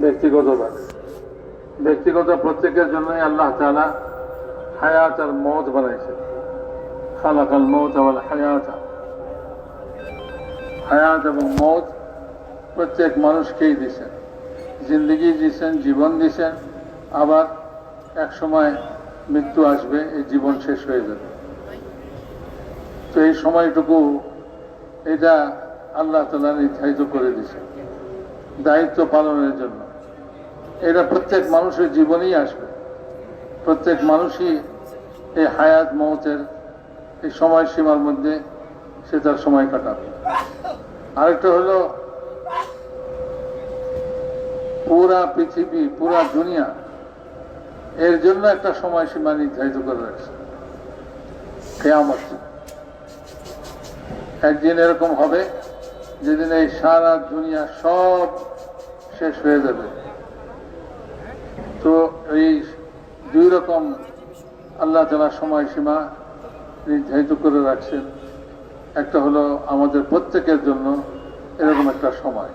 ব্যক্তিগতভাবে ব্যক্তিগত প্রত্যেকের জন্যই আল্লাহ তালা হায়াত আর মত বানাইছে খালাকাল মত আবার হায়াত। হায়াত এবং মত প্রত্যেক মানুষকেই দিছেন। জিন্দগি দিছেন, জীবন দিছেন, আবার এক সময় মৃত্যু আসবে, এই জীবন শেষ হয়ে যাবে। তো এই সময়টুকু এটা আল্লাহ তালা নির্ধারিত করে দিছে দায়িত্ব পালনের জন্য। এটা প্রত্যেক মানুষের জীবনেই আসবে। প্রত্যেক মানুষই এই হায়াত মৌতের এই সময়সীমার মধ্যে সে তার সময় কাটাবে। আরেকটা হলো, পুরা পৃথিবী, পুরা দুনিয়া এর জন্য একটা সময়সীমা নির্ধারিত করে রাখছে। কেয়ামত একদিন এরকম হবে যেদিন এই সারা দুনিয়া সব শেষ হয়ে যাবে। তো এই দুই রকম আল্লাহ তালা সময়সীমা নির্ধারিত করে রাখছেন। একটা হলো আমাদের প্রত্যেকের জন্য এরকম একটা সময়,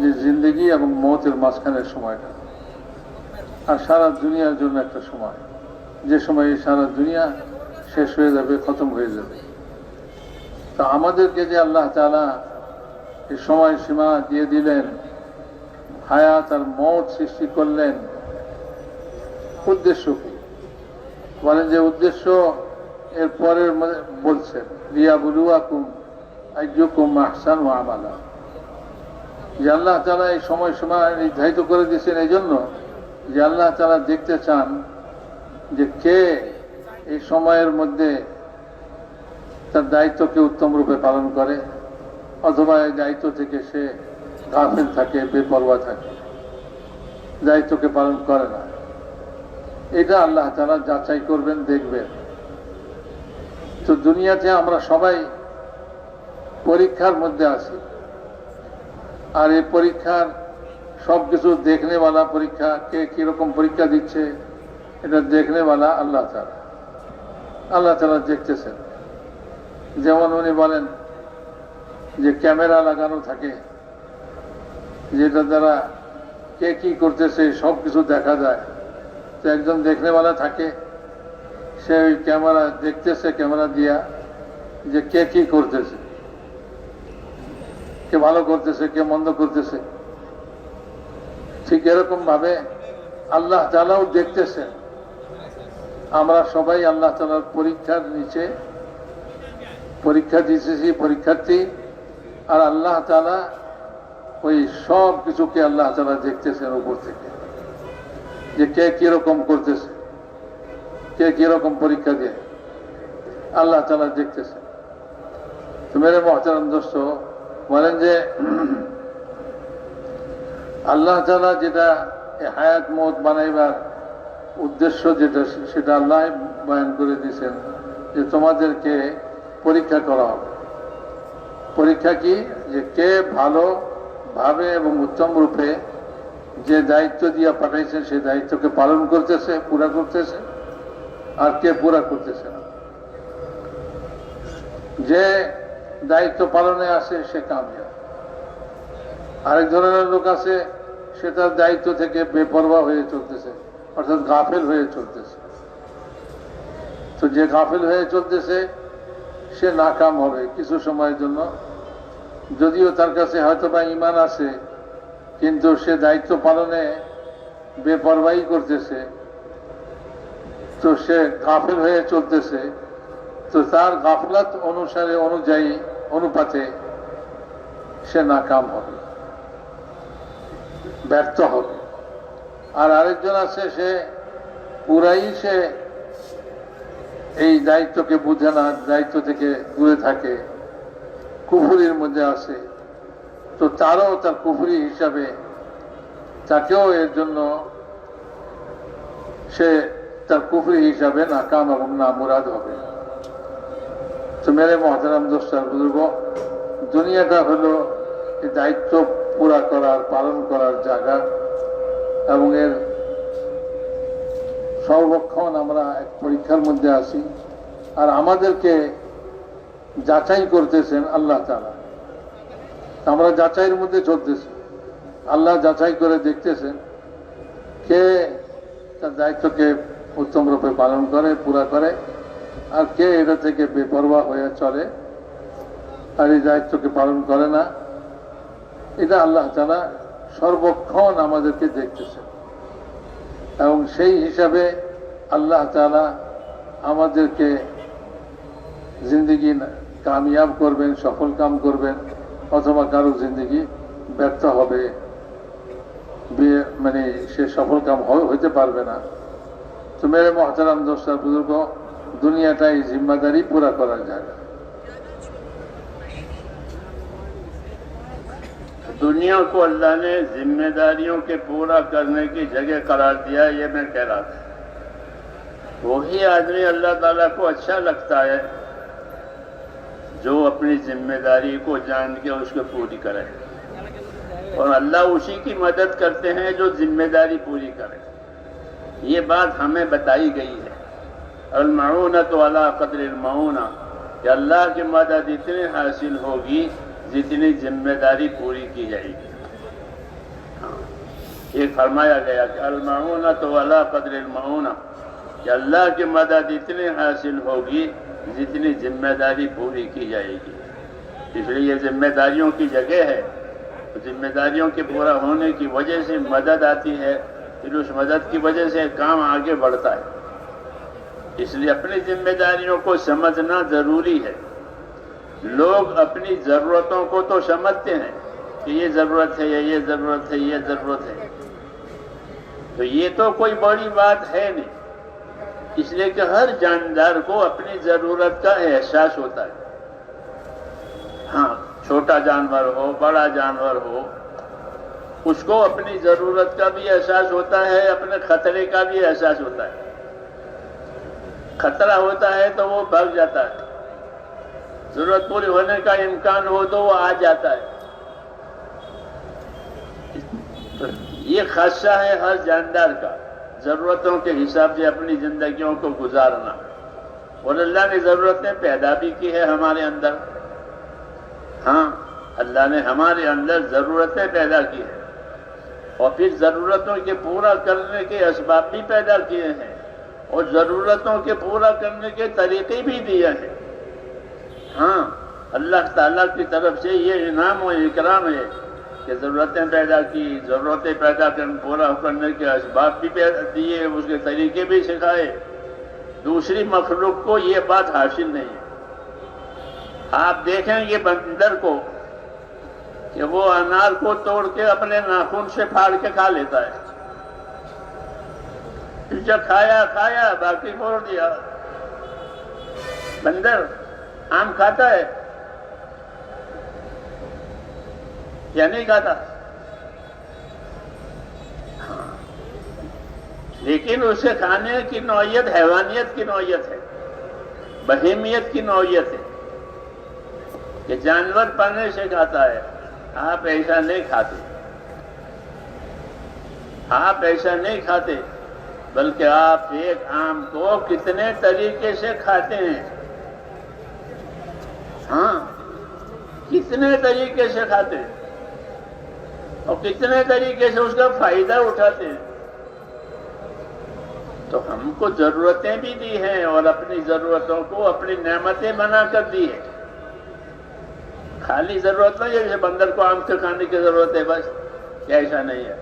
যে জিন্দগি এবং মতের মাঝখানের সময়টা। আর সারা দুনিয়ার জন্য একটা সময়, যে সময় এই সারা দুনিয়া শেষ হয়ে যাবে, খতম হয়ে যাবে। তো আমাদেরকে যে আল্লাহ তালা এই সময়সীমা দিয়ে দিলেন। হায়াত আর মত সৃষ্টি করলেন। উদ্দেশ্য কি? বলেন যে উদ্দেশ্য এর পরের বলছেন রিয়া বুলুয়াকুম আইজুকুম আহসান ও আমালা। যে আল্লাহ তালা এই সময় সময় নির্ধারিত করে দিয়েছেন এই জন্য যে আল্লাহ তালা দেখতে চান যে কে এই সময়ের মধ্যে তার দায়িত্বকে উত্তম রূপে পালন করে। অথবা এই দায়িত্ব থেকে সে গাফেল থাকে, বেপরোয়া থাকে। দায়িত্বকে পালন করে না। এটা আল্লাহ তারা যাচাই করবেন, দেখবেন। তো দুনিয়াতে আমরা সবাই পরীক্ষার মধ্যে আছি। আর এই পরীক্ষার সব কিছু দেখনেওয়ালা পরীক্ষা, কে কীরকম পরীক্ষা দিচ্ছে, এটা দেখনেওয়ালা আল্লাহ তালা আল্লাহ তালা দেখতেছেন। যেমন উনি বলেন যে ক্যামেরা লাগানো থাকে, যেটা দ্বারা কে কি করতেছে, সব কিছু দেখা যায়। তো একজন দেখনেওয়ালা থাকে, সে ওই ক্যামেরা দেখতেছে, ক্যামেরা দিয়া যে কে কি করতেছে, কে ভালো করতেছে, কে মন্দ করতেছে। ঠিক এরকম ভাবে আল্লাহ তালাও দেখতেছেন। আমরা সবাই আল্লাহ তালার পরীক্ষার নিচে পরীক্ষা দিতেছি, পরীক্ষার্থী আর আল্লাহ তালা ওই সব কিছুকে আল্লাহ তালা দেখতেছেন উপর থেকে। যে কে কীরকম করতেছে, কে কীরকম পরীক্ষা দিয়ে, আল্লাহ তালা দেখতেছে তো মেরে মহতারাম দোস্ত, বলেন যে, আল্লাহ তালা যেটা হায়াত মত বানাইবার উদ্দেশ্য যেটা, সেটা আল্লাহ বয়ান করে দিয়েছেন যে তোমাদেরকে পরীক্ষা করা হবে। পরীক্ষা কি? যে কে ভালো ভাবে এবং উত্তম রূপে যে দায়িত্ব দিয়া পাঠাইছে সেই দায়িত্বকে পালন করতেছে, পুরা করতেছে, আর কে পুরা করতেছে না? যে দায়িত্ব পালনে আসে, সে কামিয়াব। আরেক ধরনের লোক আছে, সে তার দায়িত্ব থেকে বেপরোয়া হয়ে চলতেছে, অর্থাৎ গাফেল হয়ে চলতেছে। তো যে গাফেল হয়ে চলতেছে সে নাকাম হবে কিছু সময়ের জন্য। যদিও তার কাছে হয়তো বা ইমান আছে, কিন্তু সে দায়িত্ব পালনে বেপরবাহি করতেছে। তো সে গাফেল হয়ে চলতেছে। তো তার গাফলাত অনুসারে, অনুযায়ী, অনুপাতে সে নাকাম হবে, ব্যর্থ হবে। আর আরেকজন আছে, সে পুরাই সে এই দায়িত্বকে বুঝে না, দায়িত্ব থেকে দূরে থাকে, কুফুরির মধ্যে আসে। তো তারও তার কুফুরি হিসাবে তাকেও এর জন্য সে তার কুফরি হিসাবে নাকাম এবং না মুরাদ হবে। তো মেরে মহতারাম দোস্তার বুজুর্গ, দুনিয়াটা হলো দায়িত্ব পুরা করার, পালন করার জায়গা এবং এর সর্বক্ষণ আমরা এক পরীক্ষার মধ্যে আছি। আর আমাদেরকে যাচাই করতেছেন আল্লাহ তালা আমরা যাচাইয়ের মধ্যে চলতেছি। আল্লাহ যাচাই করে দেখতেছেন কে তার দায়িত্বকে উত্তম রূপে পালন করে, পুরা করে, আর কে এটা থেকে বেপরোয়া হয়ে চলে, আর এই দায়িত্বকে পালন করে না। এটা আল্লাহ তালা সর্বক্ষণ আমাদেরকে দেখতেছেন। এবং সেই হিসাবে আল্লাহ তালা আমাদেরকে জিন্দগি কামিয়াব করবেন, সফল কাম করবেন, অথবা কারও জিন্দগি ব্যর্থ হবে বিয়ে মানে সে সফল কাম হইতে পারবে না। তো মেরে মহতারাম দোস্তার বুজুর্গ, দুনিয়াটাই জিম্মাদারি পুরা করার জায়গা। دنیا کو اللہ نے ذمہ داریوں کے پورا کرنے کی جگہ قرار دیا یہ میں کہہ رہا تھا۔ وہی آدمی اللہ تعالیٰ کو اچھا لگتا ہے، جو اپنی ذمہ داری کو جان کے اس کو پوری کرے۔ اور اللہ اسی کی مدد کرتے ہیں جو ذمہ داری پوری کرے۔ یہ بات ہمیں بتائی گئی ہے۔ المعونت والا قدر المعونہ، کہ اللہ کی مدد اتنی حاصل ہوگی جتنی ذمہ داری پوری کی جائے گی۔ ہاں۔ یہ فرمایا گیا کہ المعونہ تو اللہ قدر المعونہ، کہ اللہ کی مدد اتنی حاصل ہوگی جتنی ذمہ داری پوری کی جائے گی۔ اس لیے یہ ذمہ داریوں کی جگہ ہے۔ ذمہ داریوں کے پورا ہونے کی وجہ سے مدد آتی ہے، پھر اس مدد کی وجہ سے کام آگے بڑھتا ہے۔ اس لیے اپنی ذمہ داریوں کو سمجھنا ضروری ہے۔ لوگ اپنی ضرورتوں کو تو سمجھتے ہیں کہ یہ ضرورت ہے یا یہ ضرورت ہے، یہ ضرورت ہے۔ تو یہ تو کوئی بڑی بات ہے نہیں۔ اس لیے کہ ہر جاندار کو اپنی ضرورت کا احساس ہوتا ہے۔ ہاں چھوٹا جانور ہو، بڑا جانور ہو، اس کو اپنی ضرورت کا بھی احساس ہوتا ہے، اپنے خطرے کا بھی احساس ہوتا ہے۔ خطرہ ہوتا ہے تو وہ بھاگ جاتا ہے۔ ضرورت پوری ہونے کا امکان ہو تو وہ آ جاتا ہے۔ یہ خدشہ ہے ہر جاندار کا۔ ضرورتوں کے حساب سے اپنی زندگیوں کو گزارنا۔ اور اللہ نے ضرورتیں پیدا بھی کی ہے ہمارے اندر۔ ہاں اللہ نے ہمارے اندر ضرورتیں پیدا کی ہیں۔ اور پھر ضرورتوں کے پورا کرنے کے اسباب بھی پیدا کیے ہیں۔ اور ضرورتوں کے پورا کرنے کے طریقے بھی دیے ہیں۔ ہاں اللہ تعالیٰ کی طرف سے یہ انعام و اکرام ہے کہ ضرورتیں پیدا کی، ضرورتیں پیدا کر، پورا کرنے کے اسباب بھی دیے، اس کے طریقے بھی سکھائے۔ دوسری مخلوق کو یہ بات حاصل نہیں آپ دیکھیں یہ بندر کو کہ وہ انار کو توڑ کے اپنے ناخن سے پھاڑ کے کھا لیتا ہے۔ جب کھایا کھایا، باقی چھوڑ دیا۔ بندر آم کھاتا ہے یا نہیں کھاتا؟ ہاں۔ لیکن اسے کھانے کی نوعیت، حیوانیت کی نوعیت ہے، بہیمیت کی نوعیت ہے کہ جانور پانے سے کھاتا ہے۔ آپ ایسا نہیں کھاتے۔ آپ ایسا نہیں کھاتے، بلکہ آپ ایک آم کو کتنے طریقے سے کھاتے ہیں۔ کتنے طریقے سے کھاتے ہیں؟ اور کتنے طریقے سے اس کا فائدہ اٹھاتے ہیں؟ تو ہم کو ضرورتیں بھی دی ہیں اور اپنی ضرورتوں کو اپنی نعمتیں بنا کر دی ہے خالی ضرورت نہیں جیسے بندر کو آم کے کھانے کی ضرورت ہے بس، کیا ایسا نہیں ہے؟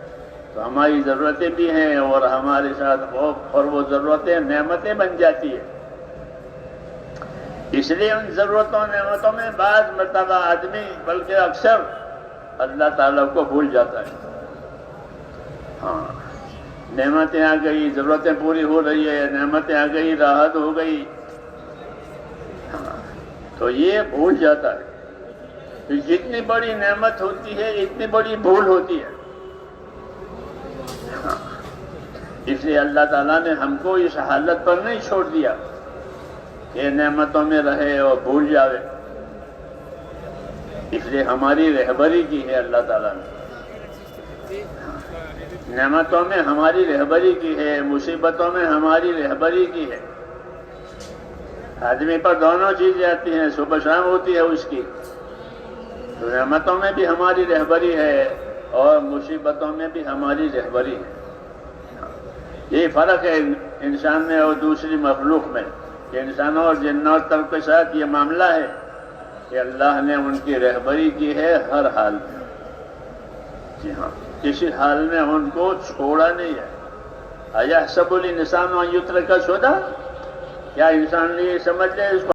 تو ہماری ضرورتیں بھی ہیں اور ہمارے ساتھ وہ اور وہ ضرورتیں نعمتیں بن جاتی ہے اس لیے ان ضرورتوں نعمتوں میں بعض مرتبہ آدمی، بلکہ اکثر اللہ تعالیٰ کو بھول جاتا ہے۔ ہاں نعمتیں آ گئی، ضرورتیں پوری ہو رہی ہے، نعمتیں آ گئی، راحت ہو گئی۔ ہاں، تو یہ بھول جاتا ہے۔ جتنی بڑی نعمت ہوتی ہے، اتنی بڑی بھول ہوتی ہے۔ ہاں، اس لیے اللہ تعالیٰ نے ہم کو اس حالت پر نہیں چھوڑ دیا۔ یہ نعمتوں میں رہے اور بھول جاوے۔ اس لیے ہماری رہبری کی ہے اللہ تعالیٰ نے۔ نعمتوں میں ہماری رہبری کی ہے، مصیبتوں میں ہماری رہبری کی ہے۔ آدمی پر دونوں چیزیں آتی ہیں، صبح شام ہوتی ہے اس کی۔ تو نعمتوں میں بھی ہماری رہبری ہے اور مصیبتوں میں بھی ہماری رہبری ہے۔ یہ فرق ہے انسان میں اور دوسری مخلوق میں۔ کہ انسانوں اور جنوں تب کے ساتھ یہ معاملہ ہے کہ اللہ نے ان کی رہبری کی ہے ہر حال میں۔ جی ہاں کسی حال میں ان کو چھوڑا نہیں ہے۔ اجہ سب السان یوتر کا سودا کیا انسان نے یہ سمجھ لے اس کو؟